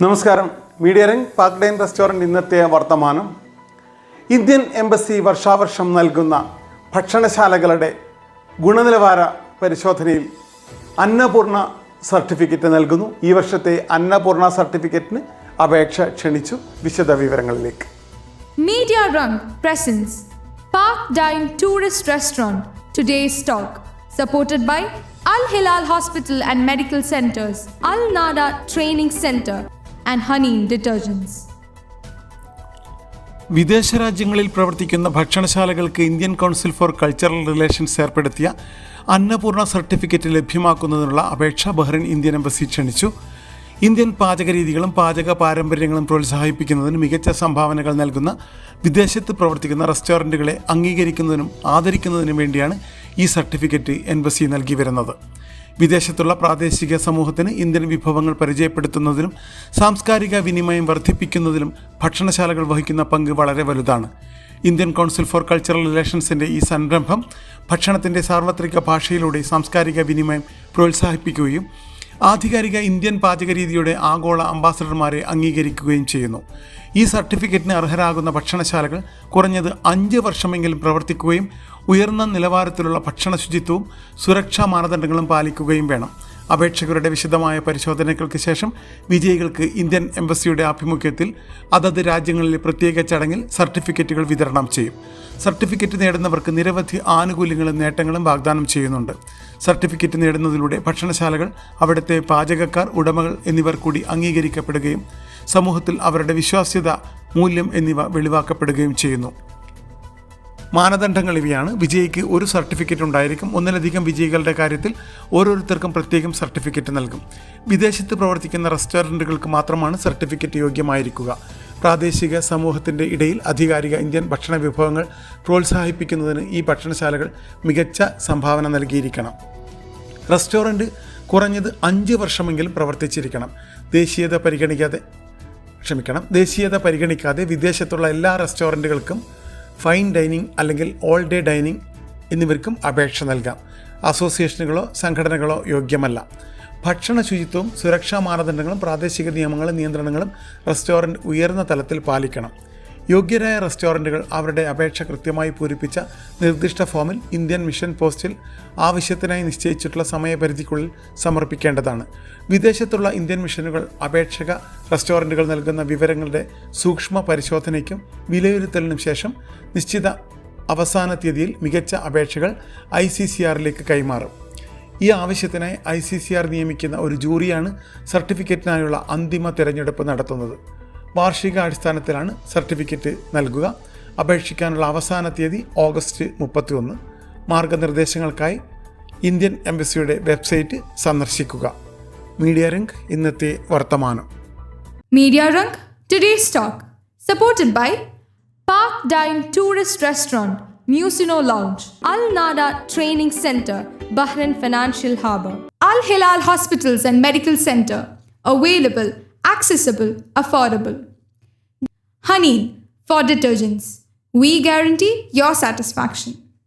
നമസ്കാരം. Media Rink Park Dine restaurant ഇന്നത്തെ വർത്തമാനം. ഇന്ത്യൻ എംബസി വർഷാവർഷം നൽകുന്ന ഭക്ഷണശാലകളുടെ ഗുണനിലവാര പരിശോധനയിൽ അന്നപൂർണ സർട്ടിഫിക്കറ്റ് നൽകുന്നു. ഈ വർഷത്തെ അന്നപൂർണ സർട്ടിഫിക്കറ്റിന് അപേക്ഷ ക്ഷണിച്ചു. വിശദ വിവരങ്ങളിലേക്ക്. Media Rink presence. Park Dine tourist restaurant today stock. Supported by Al Hilal hospital and medical Centers, അൽ Nada Training Center, and Honey Detergents. വിദേശ രാജ്യങ്ങളിൽ പ്രവർത്തിക്കുന്ന ഭക്ഷണശാലകൾക്ക് Indian council for cultural relations ഏർപ്പെടുത്തിയ അന്നപൂർണ സർട്ടിഫിക്കറ്റ് ലഭ്യമാക്കുന്നതിനുള്ള അപേക്ഷ ബഹ്റിൻ ഇന്ത്യൻ എംബസി ക്ഷണിച്ചു Indian പാചകരീതികളും പാചക പാരമ്പര്യങ്ങളും പ്രോത്സാഹിപ്പിക്കുന്നതിന് മികച്ച സംഭാവനകൾ നൽകുന്ന വിദേശത്ത് പ്രവർത്തിക്കുന്ന റെസ്റ്റോറന്റുകളെ അംഗീകരിക്കുന്നതിനും ആദരിക്കുന്നതിനും വേണ്ടിയാണ് ഈ സർട്ടിഫിക്കറ്റ് എംബസി നൽകി വരുന്നത് വിദേശത്തുള്ള പ്രാദേശിക സമൂഹത്തിന് ഇന്ത്യൻ വിഭവങ്ങൾ പരിചയപ്പെടുത്തുന്നതിനും സാംസ്കാരിക വിനിമയം വർദ്ധിപ്പിക്കുന്നതിലും ഭക്ഷണശാലകൾ വഹിക്കുന്ന പങ്ക് വളരെ വലുതാണ്. ഇന്ത്യൻ കൗൺസിൽ ഫോർ കൾച്ചറൽ റിലേഷൻസിന്റെ ഈ സംരംഭം ഭക്ഷണത്തിന്റെ സാർവത്രിക ഭാഷയിലൂടെ സാംസ്കാരിക വിനിമയം പ്രോത്സാഹിപ്പിക്കുകയും ആധികാരിക ഇന്ത്യൻ പാചകരീതിയുടെ ആഗോള അംബാസഡർമാരെ അംഗീകരിക്കുകയും ചെയ്യുന്നു. ഈ സർട്ടിഫിക്കറ്റിന് അർഹരാകുന്ന ഭക്ഷണശാലകൾ കുറഞ്ഞത് അഞ്ച് വർഷമെങ്കിലും പ്രവർത്തിക്കുകയും ഉയർന്ന നിലവാരത്തിലുള്ള ഭക്ഷണ ശുചിത്വവും സുരക്ഷാ മാനദണ്ഡങ്ങളും പാലിക്കുകയും വേണം. അപേക്ഷകരുടെ വിശദമായ പരിശോധനകൾക്ക് ശേഷം വിജയികൾക്ക് ഇന്ത്യൻ എംബസിയുടെ ആഭിമുഖ്യത്തിൽ അതത് രാജ്യങ്ങളിലെ പ്രത്യേക ചടങ്ങിൽ സർട്ടിഫിക്കറ്റുകൾ വിതരണം ചെയ്യും. സർട്ടിഫിക്കറ്റ് നേടുന്നവർക്ക് നിരവധി ആനുകൂല്യങ്ങളും നേട്ടങ്ങളും വാഗ്ദാനം ചെയ്യുന്നുണ്ട്. സർട്ടിഫിക്കറ്റ് നേടുന്നതിലൂടെ ഭക്ഷണശാലകൾ അവിടുത്തെ പാചകക്കാർ ഉടമകൾ എന്നിവർ കൂടി അംഗീകരിക്കപ്പെടുകയും സമൂഹത്തിൽ അവരുടെ വിശ്വാസ്യത മൂല്യം എന്നിവ വെളിവാക്കപ്പെടുകയും ചെയ്യുന്നു. മാനദണ്ഡങ്ങൾ ഇവയാണ്. വിജയിക്ക് ഒരു സർട്ടിഫിക്കറ്റ് ഉണ്ടായിരിക്കും. ഒന്നിലധികം വിജയികളുടെ കാര്യത്തിൽ ഓരോരുത്തർക്കും പ്രത്യേകം സർട്ടിഫിക്കറ്റ് നൽകും. വിദേശത്ത് പ്രവർത്തിക്കുന്ന റെസ്റ്റോറന്റുകൾക്ക് മാത്രമാണ് സർട്ടിഫിക്കറ്റ് യോഗ്യമായിരിക്കുക. പ്രാദേശിക സമൂഹത്തിന്റെ ഇടയിൽ അധികാരിക ഇന്ത്യൻ ഭക്ഷണ വിഭവങ്ങൾ പ്രോത്സാഹിപ്പിക്കുന്നതിന് ഈ ഭക്ഷണശാലകൾ മികച്ച സംഭാവന നൽകിയിരിക്കണം. റെസ്റ്റോറന്റ് കുറഞ്ഞത് അഞ്ച് വർഷമെങ്കിലും പ്രവർത്തിച്ചിരിക്കണം. ദേശീയത പരിഗണിക്കാതെ ക്ഷമിക്കണം. ദേശീയത പരിഗണിക്കാതെ വിദേശത്തുള്ള എല്ലാ റെസ്റ്റോറന്റുകൾക്കും ഫൈൻ ഡൈനിങ് അല്ലെങ്കിൽ ഓൾ ഡേ ഡൈനിങ് എന്നിവർക്കും അപേക്ഷ നൽകാം. അസോസിയേഷനുകളോ സംഘടനകളോ യോഗ്യമല്ല. ഭക്ഷണ ശുചിത്വവും സുരക്ഷാ മാനദണ്ഡങ്ങളും പ്രാദേശിക നിയമങ്ങളും നിയന്ത്രണങ്ങളും റെസ്റ്റോറന്റ് ഉയർന്ന തലത്തിൽ പാലിക്കണം. യോഗ്യരായ റെസ്റ്റോറന്റുകൾ അവരുടെ അപേക്ഷ കൃത്യമായി പൂരിപ്പിച്ച നിർദ്ദിഷ്ട ഫോമിൽ ഇന്ത്യൻ മിഷൻ പോസ്റ്റിൽ ആവശ്യത്തിനായി നിശ്ചയിച്ചിട്ടുള്ള സമയപരിധിക്കുള്ളിൽ സമർപ്പിക്കേണ്ടതാണ്. വിദേശത്തുള്ള ഇന്ത്യൻ മിഷനുകൾ അപേക്ഷക റെസ്റ്റോറന്റുകൾ നൽകുന്ന വിവരങ്ങളുടെ സൂക്ഷ്മ പരിശോധനയ്ക്കും വിലയിരുത്തലിനും ശേഷം നിശ്ചിത അവസാന തീയതിയിൽ മികച്ച അപേക്ഷകൾ ഐ സി സി ആറിലേക്ക് കൈമാറും. ഈ ആവശ്യത്തിനായി ഐ സി സി ആർ നിയമിക്കുന്ന ഒരു ജൂറിയാണ് സർട്ടിഫിക്കറ്റിനായുള്ള അന്തിമ തിരഞ്ഞെടുപ്പ് നടത്തുന്നത്. വാർഷികാടിസ്ഥാനത്തിലാണ് സർട്ടിഫിക്കറ്റ് നൽകുക. അപേക്ഷിക്കാനുള്ള അവസാന തീയതി ഓഗസ്റ്റ് മുപ്പത്തി ഒന്ന് മാർഗനിർദ്ദേശങ്ങൾക്കായി ഇന്ത്യൻ എംബസിയുടെ വെബ്സൈറ്റ് സന്ദർശിക്കുക. മീഡിയ റിങ്ക് ഇന്നത്തെ വർത്തമാനം. Media Rink today stock supported by Park Dine tourist restaurant മ്യൂസിനോ lounge Al Nada training centre Bahrain financial harbour Al Hilal hospitals and medical centre available accessible, affordable. Honey for detergents. We guarantee your satisfaction.